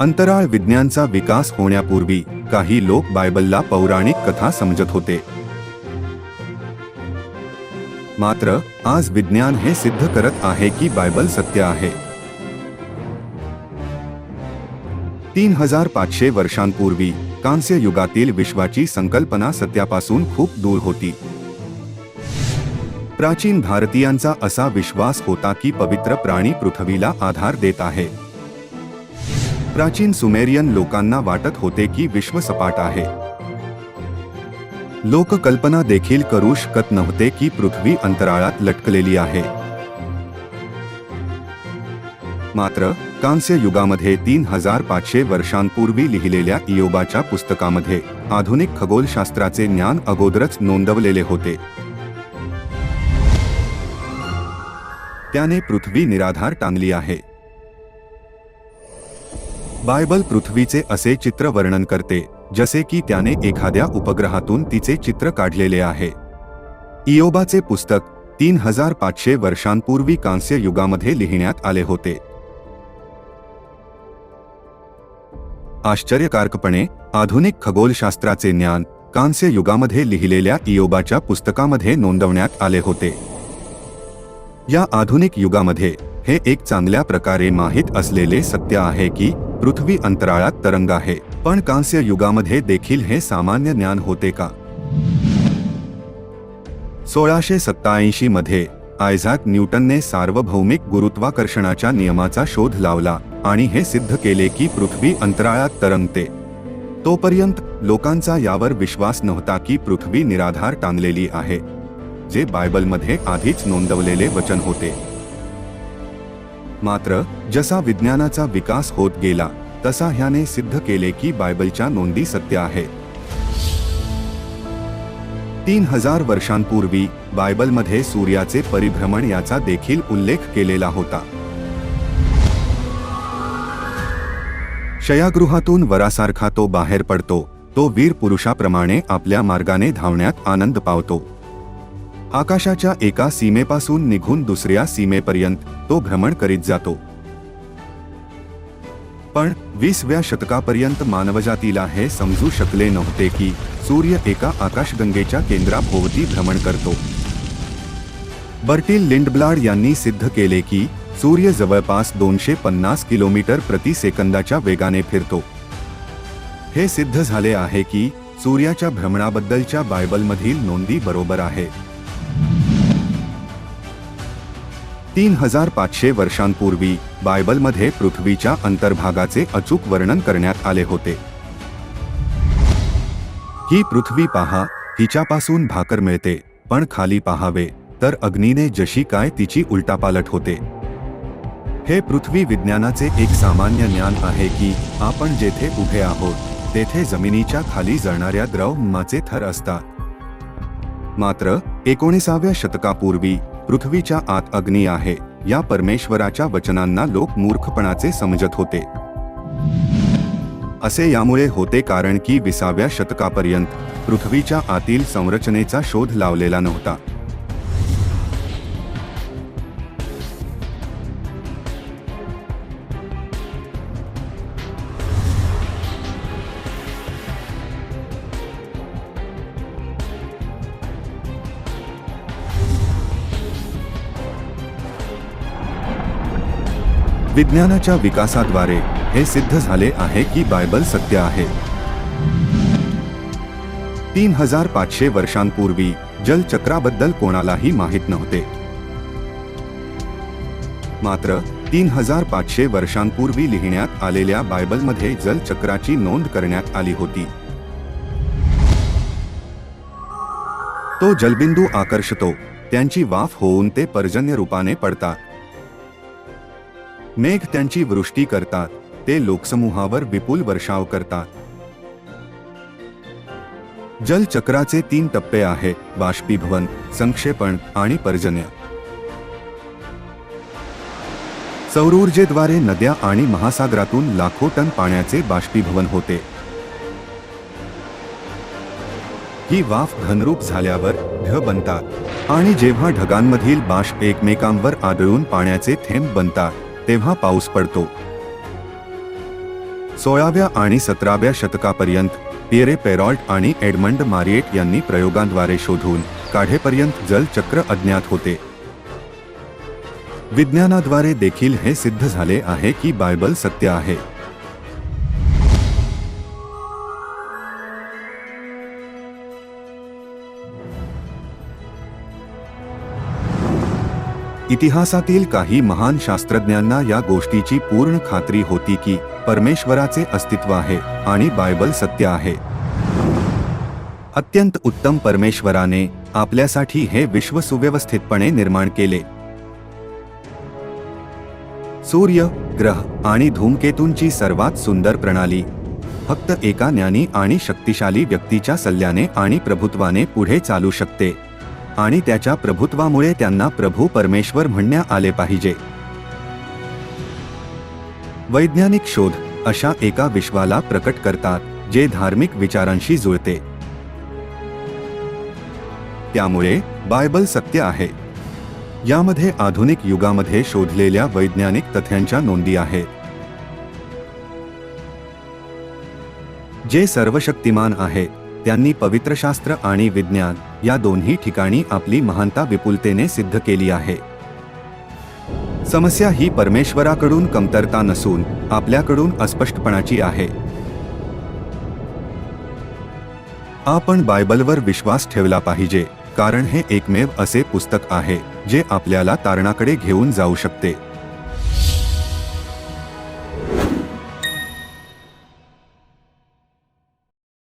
अंतराळ विज्ञानचा विकास होण्यापूर्वी काही लोक बायबलला पौराणिक कथा समजत होते. मात्र, आज विज्ञान हे सिद्ध करत आहे की बायबल सत्य आहे. तीन हज़ार पाचशे वर्षांपूर्वी कांस्य युगातील विश्वाची संकल्पना सत्यापासून खूप दूर होती. प्राचीन भारतीयांचा असा विश्वास होता की पवित्र प्राणी पृथ्वीला आधार देत आहे. प्राचीन सुमेरियन लोकांना वाटत होते की विश्व सपाट आहे. लोक कल्पना देखील करू शकत नव्हते की पृथ्वी अंतराळात लटकलेली आहे. मात्र कांस्य युगामध्ये तीन हजार पाचशे वर्षांपूर्वी लिहिलेल्या इयोबाच्या पुस्तकामध्ये आधुनिक खगोलशास्त्राचे ज्ञान अगोदरच नोंदवलेले होते. त्याने पृथ्वी निराधार टांगली आहे. बायबल पृथ्वीचे असे चित्र वर्णन करते जसे की त्याने एखाद्या उपग्रहातून तिचे चित्र काढलेले आहे. इयोबाचे पुस्तक तीन हजार पाचशे वर्षांपूर्वी कांस्य युगामध्ये लिहिण्यात आले होते. आश्चर्यकारकपणे आधुनिक खगोलशास्त्राचे ज्ञान कांस्य युगामध्ये लिहिलेल्या इयोबाच्या पुस्तकामध्ये नोंदवण्यात आले होते. या आधुनिक युगामध्ये हे एक चांगल्या प्रकारे माहीत असलेले सत्य आहे की पृथ्वी अंतराळात तरंग आहे. पण कांस्य युगामध्ये देखील हे सामान्य ज्ञान होते का? सोळाशे सत्ताऐंशी मध्ये आयझॅक न्यूटनने सार्वभौमिक गुरुत्वाकर्षणाच्या नियमाचा शोध लावला आणि हे सिद्ध केले की पृथ्वी अंतराळात तरंगते. तोपर्यंत लोकांचा यावर विश्वास नव्हता की पृथ्वी निराधार टांगलेली आहे जे बायबलमध्ये आधीच नोंदवलेले वचन होते. मात्र जसा विज्ञानाचा विकास होत गेला तसा ह्याने सिद्ध केले की बायबलच्या नोंदी सत्य आहे. तीन हजार वर्षांपूर्वी बायबलमध्ये सूर्याचे परिभ्रमण याचा देखील उल्लेख केलेला होता. शयागृहातून वरासारखा तो बाहेर पडतो तो वीर पुरुषाप्रमाणे आपल्या मार्गाने धावण्यात आनंद पावतो. आकाशाच्या एका सीमेपासून निघून दुसऱ्या सीमेपर्यंत तो भ्रमण करीत जातो. पण वीसव्या शतकापर्यंत मानवजातीला हे समजू शकले नव्हते की सूर्य एका आकाशगंगेच्या केंद्राभोवती भ्रमण करतो. बर्टिल लिंडब्लाड यांनी सिद्ध केले की सूर्य जवळपास दोनशे पन्नास किलोमीटर प्रति सेकंदाच्या वेगाने फिरतो. हे सिद्ध झाले आहे की सूर्याच्या भ्रमणाबद्दलच्या बायबलमधील नोंदी बरोबर आहे. तीन हजार पाचशे वर्षांपूर्वी बायबलमध्ये पृथ्वीच्या अंतर्भागाचे अचूक वर्णन करण्यात आले होते. ही पृथ्वी पहा हिच्यापासून भाकर मिळते पण खाली पाहावे तर अग्नीने जशी काय तिची उलटापालट होते. हे पृथ्वी विज्ञानाचे एक सामान्य ज्ञान आहे की आपण जेथे उभे आहोत तेथे जमिनीच्या खाली जळणाऱ्या द्रवमाचे थर असतात. मात्र एकोणीसाव्या शतकापूर्वी पृथ्वीच्या आत अग्नी आहे. या परमेश्वराच्या वचनांना लोक मूर्खपणाचे समजत होते. असे यामुळे होते कारण की विसाव्या शतकापर्यंत पृथ्वीच्या आतील संरचनेचा शोध लावलेला नव्हता. विज्ञानाच्या विकासाद्वारे हे सिद्ध झाले आहे की बायबल सत्य आहे. तीन हजार पाचशे वर्षांपूर्वी जलचक्राबद्दल कोणालाही माहीत नव्हते. मात्र तीन हजार पाचशे वर्षांपूर्वी लिहिण्यात आलेल्या बायबलमध्ये जलचक्राची नोंद करण्यात आली होती. तो जलबिंदू आकर्षतो त्यांची वाफ होऊन ते पर्जन्य रूपाने पडतात. मेघ त्यांची वृष्टी करतात. ते लोकसमूहावर विपुल वर्षाव करतात. जलचक्राचे तीन टप्पे आहे. बाष्पीभवन संक्षेपण आणि पर्जन्य. सौरऊर्जेद्वारे नद्या आणि महासागरातून लाखो टन पाण्याचे बाष्पीभवन होते. ही वाफ घनरूप झाल्यावर ढ बनतात आणि जेव्हा ढगांमधील बाष्प एकमेकांवर आदळून पाण्याचे थेंब बनतात तेव्हा पाऊस पडतो. सोळाव्या आणि सतराव्या शतकापर्यंत पिएरे पेरॉल्ट आणि एडमंड मारिएट यांनी प्रयोगांद्वारे शोधून काढेपर्यंत जलचक्र अज्ञात होते. विज्ञानाद्वारे देखील हे सिद्ध झाले आहे की बायबल सत्य आहे. इतिहासातील काही महान शास्त्रज्ञांना या गोष्टीची पूर्ण खात्री होती की परमेश्वराचे अस्तित्व आहे आणि बायबल सत्य आहे. अत्यंत उत्तम परमेश्वराने आपल्यासाठी हे विश्व सुव्यवस्थितपणे निर्माण केले. सूर्य ग्रह आणि धूमकेतूंची सर्वात सुंदर प्रणाली फक्त एका ज्ञानी आणि शक्तिशाली व्यक्तीच्या सल्ल्याने आणि प्रभुत्वाने पुढे चालू शकते. आणि त्याच्या प्रभुत्वामुळे त्यांना प्रभू परमेश्वर म्हणण्या आले पाहिजे. वैज्ञानिक शोध अशा एका विश्वाला प्रकट करतात जे धार्मिक विचारांशी जुळते. त्यामुळे बायबल सत्य आहे. यामध्ये आधुनिक युगामध्ये शोधलेल्या वैज्ञानिक तथ्यांच्या नोंदी आहेत. जे सर्वशक्तिमान आहे त्यांनी पवित्रशास्त्र आणि विज्ञान या दोन्ही ठिकाणी आपली महानता विपुलतेने सिद्ध केली आहे. समस्या ही परमेश्वराकडून कमतरता नसून आपल्याकडून अस्पष्टपणाची आहे. आपण बायबलवर विश्वास ठेवला पाहिजे कारण हे एकमेव असे पुस्तक आहे जे आपल्याला तारणाकडे घेऊन जाऊ शकते.